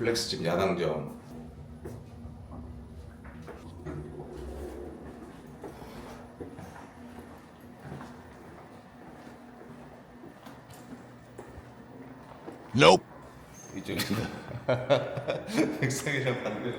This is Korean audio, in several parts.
플렉스집 야당점 Nope. 이쪽입니다. 백상이랑 반대로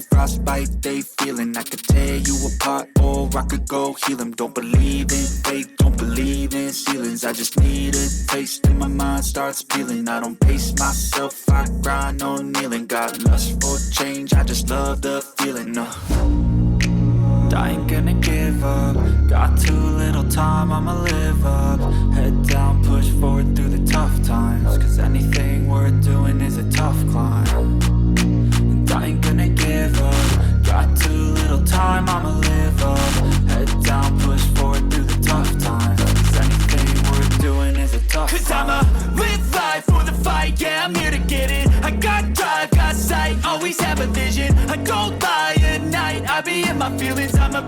frostbite they feeling. I could tear you apart, or I could go heal them. Don't believe in fate, don't believe in ceilings. I just need a taste, and my mind starts peeling. I don't pace myself, I grind on kneeling. Got lust for change, I just love the feeling. Uh. I ain't gonna give up. Got too little time, I'ma live up. Head down, push forward through the tough times. Cause anything worth doing is a tough climb.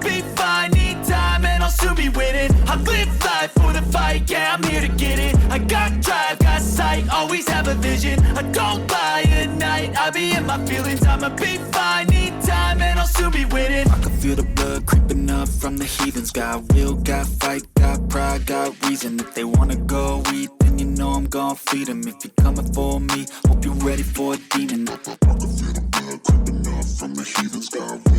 Be fine, need time, and I'll soon be winning. I live life for the fight, yeah, I'm here to get it. I got drive, got sight, always have a vision. I don't lie at night, I be in my feelings. I'ma be fine, need time, and I'll soon be winning. I can feel the blood creeping up from the heathens. Got will, got fight, got pride, got reason. If they wanna go eat, then you know I'm gonna feed them. If you're coming for me, hope you're ready for a demon. I can feel the blood creeping up from the heathens. Got will, got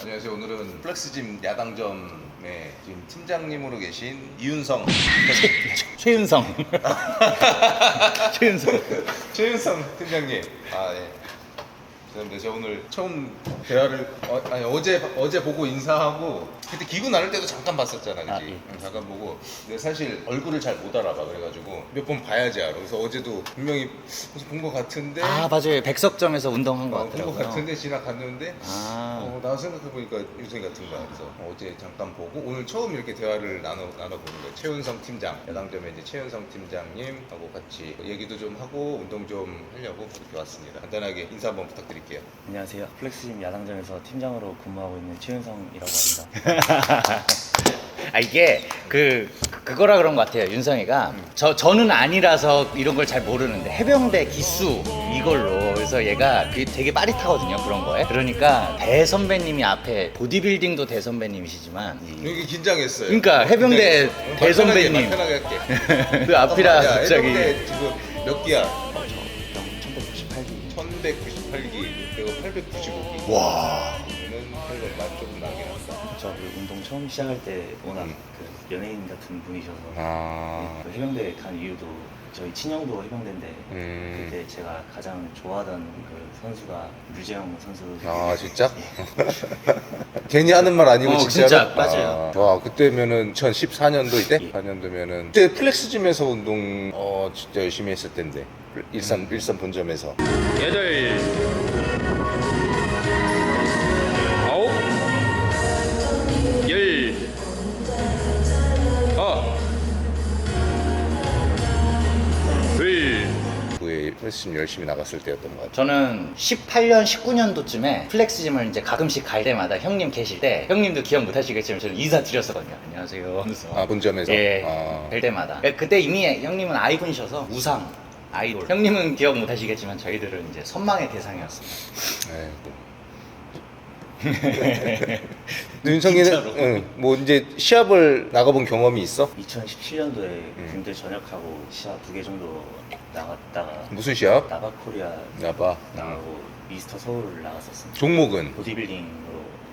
안녕하세요. 오늘은 플렉스집 야당점의 지금 팀장님으로 계신 이윤성 최윤성. 최윤성. 최윤성 팀장님. 아 예. 죄송합니다. 제가 오늘 처음 대화를 어, 아니 어제 어제 보고 인사하고 그때 기구 나눌 때도 잠깐 봤었잖아, 그지? 아, 예. 응, 잠깐 보고. 근데 사실 얼굴을 잘 못 알아봐 그래가지고 몇 번 봐야지 알아. 그래서 어제도 분명히 무슨 본것 같은데. 아 맞아요. 백석점에서 운동한 것 어, 본것 같더라고요. 같은데 지나갔는데 아. 어, 나 생각해 보니까 유성이 같은 거야. 그래서 어제 잠깐 보고 오늘 처음 이렇게 대화를 나눠, 나눠 보는 거예요. 최윤성 팀장, 야당점에 이제 최윤성 팀장님하고 같이 얘기도 좀 하고 운동 좀 하려고 이렇게 왔습니다. 간단하게 인사 한번 부탁드 릴게요. 안녕하세요. 플렉스짐 야당점에서 팀장으로 근무하고 있는 최윤성이라고 합니다. 아 이게 그 그거라 그런 것 같아요. 윤성이가 저 저는 아니라서 이런 걸 잘 모르는데 해병대 기수 이걸로 그래서 얘가 그게 되게 빠릿하거든요 그런 거에. 그러니까 대 선배님이 앞에 보디빌딩도 대 선배님이시지만 이- 여기 긴장했어요. 그러니까 해병대 긴장했어. 어, 대선배님. 말 편하게, 말 편하게 할게. 그 앞이라 야, 갑자기. 해병대 지금 몇 기야? 어, 저 1198기. 8기, 그리고 895기는 와. 8번 맛 조금 나긴 한다. 저그 운동 처음 시작할 때 워낙 음. 그 연예인 같은 분이셔서 아, 그 해병대 간 이유도 저희 친형도 해병대인데 음, 그때 제가 가장 좋아하던 그 선수가 류재영 선수. 아 진짜? 예. 괜히 하는 말 아니고 어, 진짜 맞아요. 아, 와 그때면은 2014년도 이때? 예. 4년도면은 그때 플렉스짐에서 운동 어 진짜 열심히 했을 텐데 일산 음. 일산 본점에서. 8, 플렉스짐 열심히 나갔을 때였던 것 같아요. 저는 18년, 19년도쯤에 플렉스짐을 이제 가끔씩 갈 때마다 형님 계실 때 형님도 기억 못 하시겠지만 저는 인사 드렸었거든요. 안녕하세요. 하면서. 아 본점에서. 예, 아. 뵐 때마다. 그때 이미 형님은 아이콘이셔서 우상, 아이돌. 형님은 기억 못 하시겠지만 저희들은 이제 선망의 대상이었습니다. 네, 또. 윤성이는 진짜로. 응, 뭐 이제 시합을 나가본 경험이 있어? 2017년도에 음. 군대 전역하고 시합 두 개 정도 나갔다가 무슨 시합? 나바코리아 나봐. 나가고 미스터 서울 나갔었습니다. 종목은 보디빌딩으로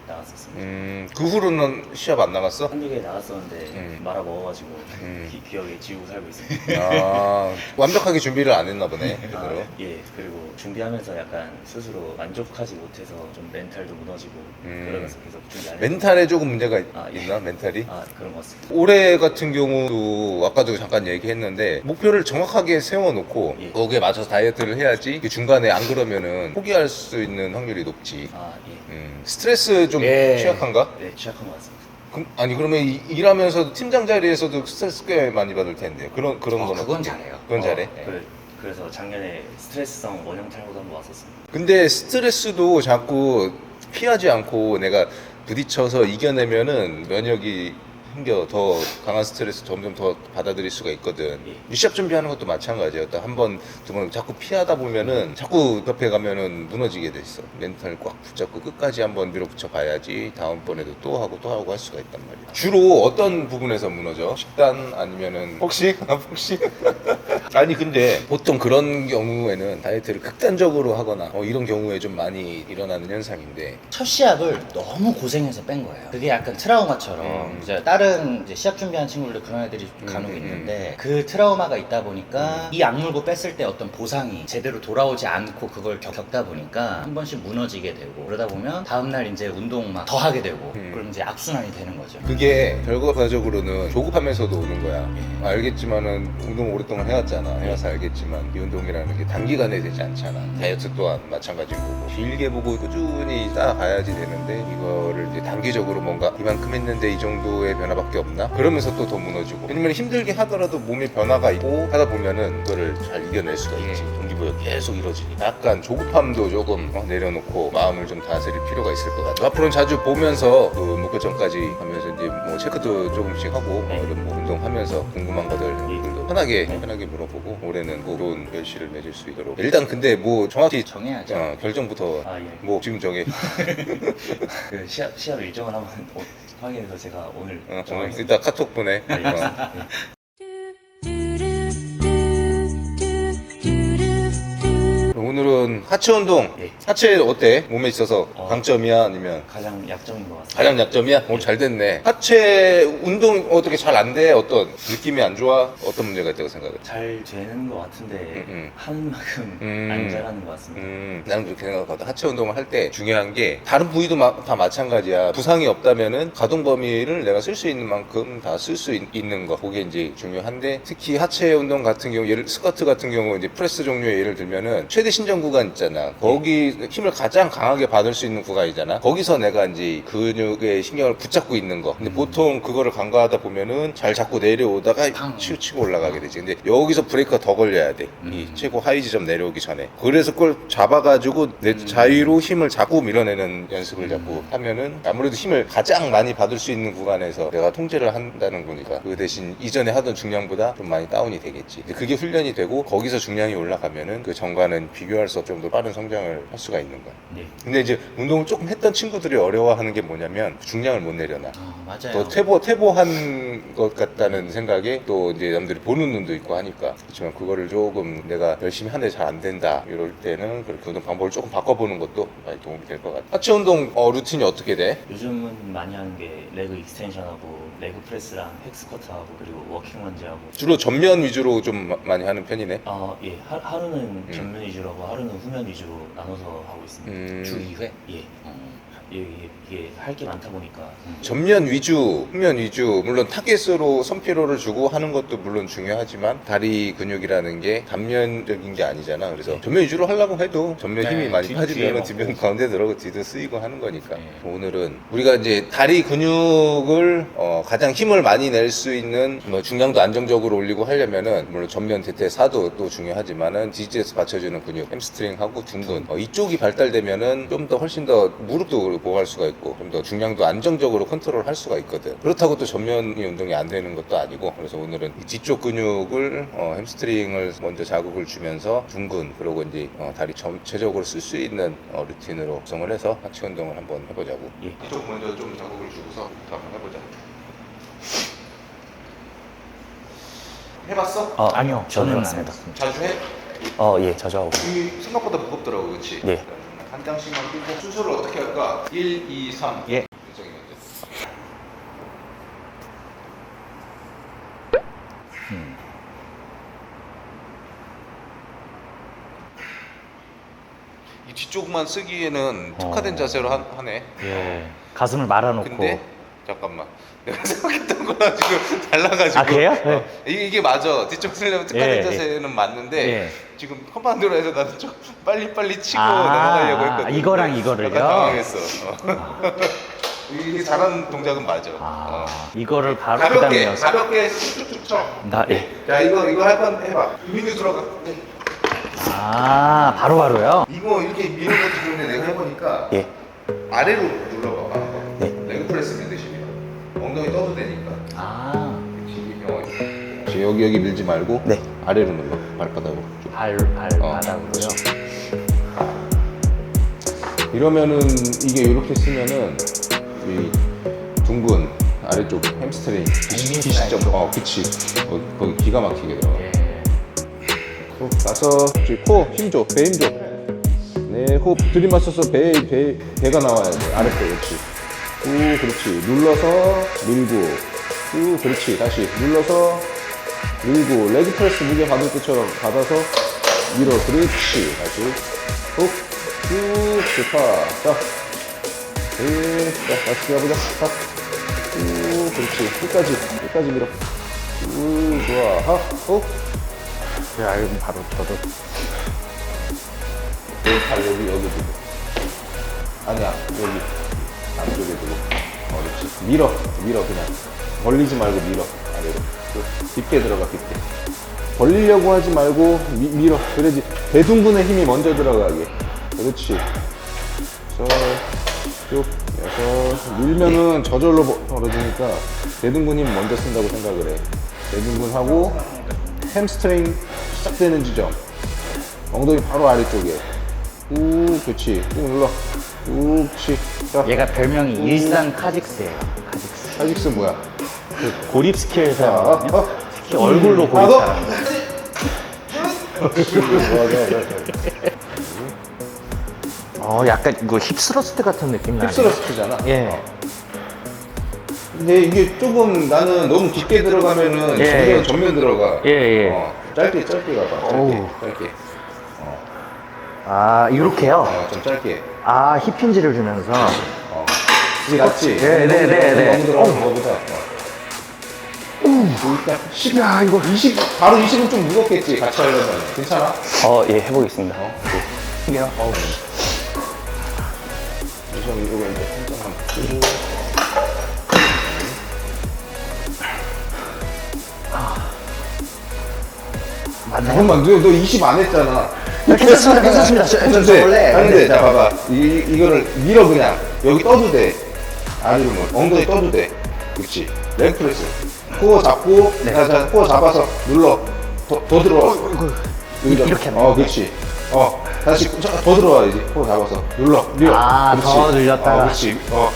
나갔었습니다. 음, 그 후로는 시합 안 나갔어? 한두 개 나갔었는데 음. 말아 먹어가지고 음. 기, 기억에 지우고 살고 있습니다. 아, 완벽하게 준비를 안 했나 보네. 아, 그대로. 예, 그리고 준비하면서 약간 스스로 만족하지 못해서 좀 멘탈도 무너지고 음. 그러면서 계속 준비 안 했 멘탈에 조금 문제가 있- 아, 예. 있나? 멘탈이? 아 그런 것 같습니다. 올해 같은 경우도 아까도 잠깐 얘기했는데 목표를 정확하게 세워놓고 예. 거기에 맞춰서 다이어트를 해야지 그 중간에 안 그러면은 포기할 수 있는 확률이 높지. 아 예, 음, 스트레스 좀 예. 취약한가? 네 취약한 것 같습니다. 그럼- 아니 그러면 이- 일하면서도 팀장 자리에서도 스트레스 꽤 많이 받을 텐데 그런 그런 어, 거는 그건? 잘해요. 그건 잘해. 네. 그, 그래서 작년에 스트레스성 원형 탈모도 한번 왔었습니다. 근데 스트레스도 자꾸 피하지 않고 내가 부딪혀서 이겨내면은 면역이 생겨 더 강한 스트레스 점점 더 받아들일 수가 있거든. 예. 시합 준비하는 것도 마찬가지야. 한 번, 두 번 자꾸 피하다 보면은 자꾸 옆에 가면은 무너지게 돼 있어. 멘탈 꽉 붙잡고 끝까지 한번 밀어붙여 봐야지 다음번에도 또 하고 또 하고 할 수가 있단 말이야. 주로 어떤 부분에서 무너져? 식단 아니면은 혹시? 혹시? 아니 근데 보통 그런 경우에는 다이어트를 극단적으로 하거나 어, 이런 경우에 좀 많이 일어나는 현상인데 첫 시합을 너무 고생해서 뺀 거예요. 그게 약간 트라우마처럼 음. 이제 다른 이제 시합 준비하는 친구들도 그런 애들이 간혹 음, 음, 있는데 그 트라우마가 있다 보니까 이 악물고 뺐을 때 어떤 보상이 제대로 돌아오지 않고 그걸 겪, 겪다 보니까 한 번씩 무너지게 되고 그러다 보면 다음날 이제 운동 막 더 하게 되고 음. 그럼 이제 악순환이 되는 거죠. 그게 결과적으로는 조급하면서도 오는 거야. 알겠지만은 운동 오랫동안 해왔잖아. 해와서 알겠지만 이 운동이라는 게 단기간에 되지 않잖아. 다이어트 또한 마찬가지인 거고 길게 보고 꾸준히 쌓아가야지 되는데 이거를 이제 단기적으로 뭔가 이만큼 했는데 이 정도의 변화밖에 없나? 그러면서 또 더 무너지고. 왜냐면 힘들게 하더라도 몸에 변화가 있고 하다 보면은 그거를 잘 이겨낼 수가 있지. 동기부여 계속 이뤄지니까. 약간 조급함도 조금 어, 내려놓고 마음을 좀 다스릴 필요가 있을 것 같아. 앞으로는 자주 보면서 그 목표점까지 하면서 이제 뭐 체크도 조금씩 하고 뭐 이런 뭐 운동하면서 궁금한 것들도 편하게 편하게 물어보고 올해는 꼭 좋은 결실을 맺을 수 있도록 일단 근데 뭐 정확히 정해야죠. 어, 결정부터 아 예. 뭐 지금 정해 그 시합 시합 일정을 한번 어, 확인해서 제가 오늘 어, 어, 정하겠습니다. 이따 카톡 보내 아, 예. 어. 오 하체 운동 예. 하체 어때? 몸에 있어서 어. 강점이야 아니면 가장 약점인 것 같습니다. 가장 약점이야? 오늘 잘 됐네 하체 운동 어떻게 잘 안 돼? 어떤 느낌이 안 좋아? 어떤 문제가 있다고 생각해? 잘 되는 것 같은데 음, 음. 하는 만큼 음. 안 잘하는 것 같습니다. 음, 나는 그렇게 생각하거든. 하체 운동을 할 때 중요한 게 다른 부위도 마- 다 마찬가지야. 부상이 없다면은 가동 범위를 내가 쓸 수 있는 만큼 다 쓸 수 있는 거. 그게 이제 중요한데 특히 하체 운동 같은 경우, 예를 스쿼트 같은 경우 이제 프레스 종류의 예를 들면은 최대 신전 구간 있잖아. 거기 힘을 가장 강하게 받을 수 있는 구간이잖아. 거기서 내가 이제 근육의 신경을 붙잡고 있는 거. 근데 보통 그거를 간과하다 보면은 잘 잡고 내려오다가 팡. 치우치고 올라가게 되지. 근데 여기서 브레이크가 더 걸려야 돼. 이 최고 하이 지점 내려오기 전에. 그래서 그걸 잡아가지고 내 자유로 힘을 잡고 밀어내는 연습을 자꾸 하면은 아무래도 힘을 가장 많이 받을 수 있는 구간에서 내가 통제를 한다는 거니까 그 대신 이전에 하던 중량보다 좀 많이 다운이 되겠지. 근데 그게 훈련이 되고 거기서 중량이 올라가면은 그 전과는 비교할 수 없을 정도 빠른 성장을 할 수가 있는 거야. 네. 근데 이제 운동을 조금 했던 친구들이 어려워하는 게 뭐냐면 중량을 못 내려놔. 어, 맞아요. 더 퇴보 퇴보한 것 같다는 생각에 또 이제 남들이 보는 눈도 있고 하니까 그렇지만 그거를 조금 내가 열심히 하는데 잘 안 된다 이럴 때는 그렇게 운동 방법을 조금 바꿔보는 것도 많이 도움이 될 것 같아. 하체 운동 어, 루틴이 어떻게 돼? 요즘은 많이 하는 게 레그 익스텐션하고 레그 프레스랑 헥스쿼트하고 그리고 워킹 런지하고 주로 전면 위주로 좀 마- 많이 하는 편이네. 아, 예. 하, 하루는 전면 위주로 하고 하루는 후면 위주로 나눠서 하고 있습니다. 음, 주 2회? 예. 어. 예, 이게, 이게 할 게 많다 보니까 음. 전면 위주, 후면 위주, 물론 타겟으로 선피로를 주고 하는 것도 물론 중요하지만 다리 근육이라는 게 단면적인 게 아니잖아. 그래서 전면 위주로 하려고 해도 전면 네, 힘이 많이 뒤- 빠지면 뒤에 뒷면 먹고. 가운데 들어가고 뒤도 쓰이고 하는 거니까. 네. 오늘은 우리가 이제 다리 근육을 어, 가장 힘을 많이 낼 수 있는 뭐 중량도 안정적으로 올리고 하려면은 물론 전면 대퇴 사도 또 중요하지만은 디지에서 받쳐주는 근육, 햄스트링하고 둔근 어, 이쪽이 발달되면은 좀 더 훨씬 더 무릎도 보호할 수가 있고 좀 더 중량도 안정적으로 컨트롤 할 수가 있거든. 그렇다고 또 전면이 운동이 안 되는 것도 아니고 그래서 오늘은 이 뒤쪽 근육을 어, 햄스트링을 먼저 자극을 주면서 둔근 그리고 이제 어, 다리 전체적으로 쓸 수 있는 어, 루틴으로 구성을 해서 하체 운동을 한번 해보자고. 예. 이쪽 먼저 좀 자극을 주고서 한번 해보자. 해봤어? 아, 아니요. 저는 저는 해봤습니다. 자주 해? 어, 예. 자주 하고. 이미 생각보다 무겁더라고, 그렇지? 네. 한 장씩만 끼고 순서를 어떻게 할까? 1, 2, 3. 예. 먼저. 이 뒤쪽만 쓰기에는 특화된 어. 자세로 하, 하네. 예. 가슴을 말아놓고. 근데 잠깐만 내가 생각했던 거랑 지금 달라가지고 아, 그래요? 네. 어, 이게, 이게 맞아 뒤쪽 쓰려면 특화된 예, 자세는 맞는데 예. 지금 커만드로 해서 나는 좀 빨리빨리 치고 아, 넘어가려고 했거든 이거랑 이거를요? 약간 당황했어 어. 이게 잘하는 동작은 맞아 아, 어. 이거를 바로 가볍게 그다음에 가볍게 쭉쭉 쳐. 나 예. 자 이거 이거 한번 해봐 민규 들어가 네. 아, 바로 바로요. 이거 이렇게 미는 것도 좋은데 내가 해보니까 예. 아래로 눌러봐 한번 레그 프레스 떠도 아, 어, 여기 여기 밀지 말고 네. 아래로 눌러. 발바닥으로. 쭉. 발 어. 발바닥으로요. 이러면은 이게 이렇게 쓰면은 이 둥근 아래쪽 햄스트링 기시점. 어 그치. 어, 거기 기가 막히게 들어가. 예. 호흡 다섯 코힘줘 배 힘줘. 네 호흡 들이마셔서 배, 배, 배가 나와야 돼. 아랫배 그렇지. 우 그렇지. 눌러서 밀고 우 그렇지. 다시 눌러서 밀고 레그 프레스 무게 받을 때처럼 받아서 밀어 그렇지. 다시 훅쭉 좋다. 자 네, 자 다시 가보자. 쭉 그렇지. 끝까지 끝까지 밀어. 우 좋아. 하 훅. 야, 이거 바로 저도. 내발 여기 여기 두고 아니야 여기. 안쪽에 두고 어 그렇지. 밀어 밀어 그냥 벌리지 말고 밀어 아래로. 쭉 깊게 들어가 깊게. 벌리려고 하지 말고 미, 밀어. 그래야지 대둔근의 힘이 먼저 들어가게. 그렇지. 쭉 여섯. 밀면은 저절로 벌- 벌어지니까 대둔근 힘 먼저 쓴다고 생각을 해. 대둔근하고 햄스트링 시작되는 지점. 엉덩이 바로 아래쪽에. 우 그렇지. 꾹 눌러. 우 그렇지 자 얘가 별명이 일산 카직스예요. 카직스. 사직스 뭐야 그 고립 스킬 아, 사용하거든요. 어. 특히 얼굴로 고립 사용. 어, 약간 이거 힙스러스트 같은 느낌 나네. 힙스러스트잖아 예. 어. 근데 이게 조금 나는 너무 깊게 들어가면은 예, 전면, 예. 전면 들어가 예, 예. 어, 짧게 짧게 가봐 짧게 어우. 짧게 아, 이렇게요? 어, 좀 짧게 아, 힙힌지를 주면서. 어. 이게 낫지? 네, 네, 네, 네. 너무 들어가는 거보다 어. 일단 10, 야 이거 20 바로 20은 좀 무겁겠지. 같이 하려면. 괜찮아? 어, 예, 해보겠습니다. 이게요? 어. 우선 이거 이제 한장 한번 맞나요? 잠깐만 너, 너20 안 했잖아. 네, 괜찮습니다, 괜찮습니다. 저- 저- 저 원래- 아닌데 자 봐봐. 이, 이거를 밀어 그냥. 여기 떠도 돼. 아니면 뭐 엉덩이 떠도 돼. 그렇지? 랭프레스 코어 잡고 네. 자, 자, 코어 잡아서 눌러. 더, 더 들어와. 여기다. 이렇게 하면 어 그렇지. 어 다시 저- 더 들어와야지 코어 잡아서 눌러. 밀어. 아, 더 늘렸다가. 어 그렇지. 어.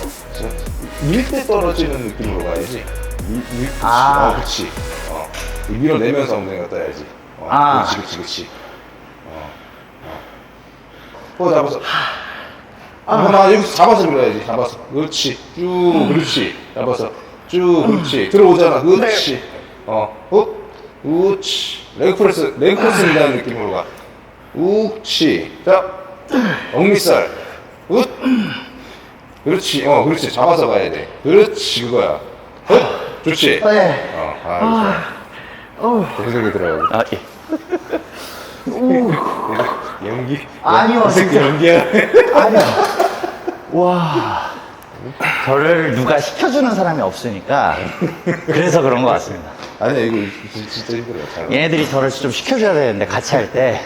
밀 때 떨어지는 느낌으로 가야지. 밀, 밀, 그렇지. 아. 어 그렇지. 어. 밀어내면서 엉덩이가 떠야지. 어, 아. 그렇지 그렇지 그렇지. 어, 어. 코어 잡아서. 아, 나 여기서 잡아서 밀어야지. 잡아서. 그렇지. 쭉. 그렇지. 잡아서 쭉 그렇지. 들어오잖아. 그렇지. 어. 어? 우치. 레그 프레스 레그 프레스 밀다는 느낌으로 가. 우치. 자 엉미살. 우. 그렇지. 어 그렇지. 잡아서 가야 돼. 그렇지 그거야. 어 좋지? 네. 어 아, 계속이 들어가고. 아, 예. 연기? 아니요. 연기야. 아니요. 와. 저를 누가 시켜주는 사람이 없으니까 그래서 그런 것 같습니다. 아니야 이거 진- 진짜 힘들어요 잘. 얘네들이 저를 좀 시켜줘야 되는데 같이 할 때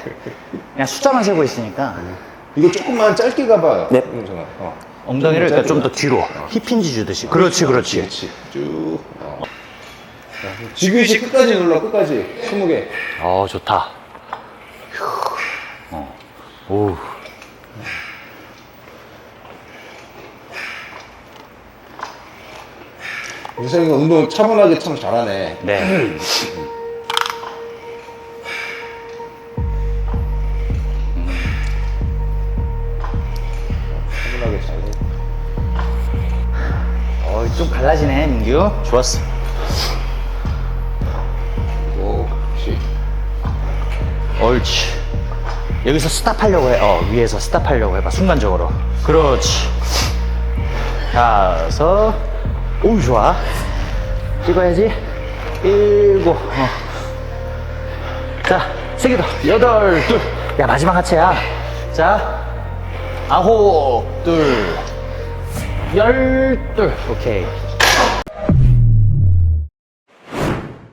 그냥 숫자만 세고 있으니까 이거 조금만 짧게 가봐요 네. 정아 어. 엉덩이를 짧게 좀더 가. 뒤로 힙힌지 주듯이. 그렇지, 그렇지. 그렇지 쭉 어. 자, 지그시 끝까지 눌러 끝까지 20개 어, 좋다. 휴. 어. 오. 유성이가 운동 차분하게 참 잘하네. 네. 차분하게 잘해. 어, 좀 갈라지네, 민규. 좋았어. 옳지. 옳지. 여기서 스탑하려고 해. 어, 위에서 스탑하려고 해봐. 순간적으로. 그렇지. 가서. 오우 좋아 찍어야지 일곱 어. 자, 세 개 더. 여덟, 둘. 야, 마지막 하체야. 자, 아홉, 둘. 열, 둘. 오케이.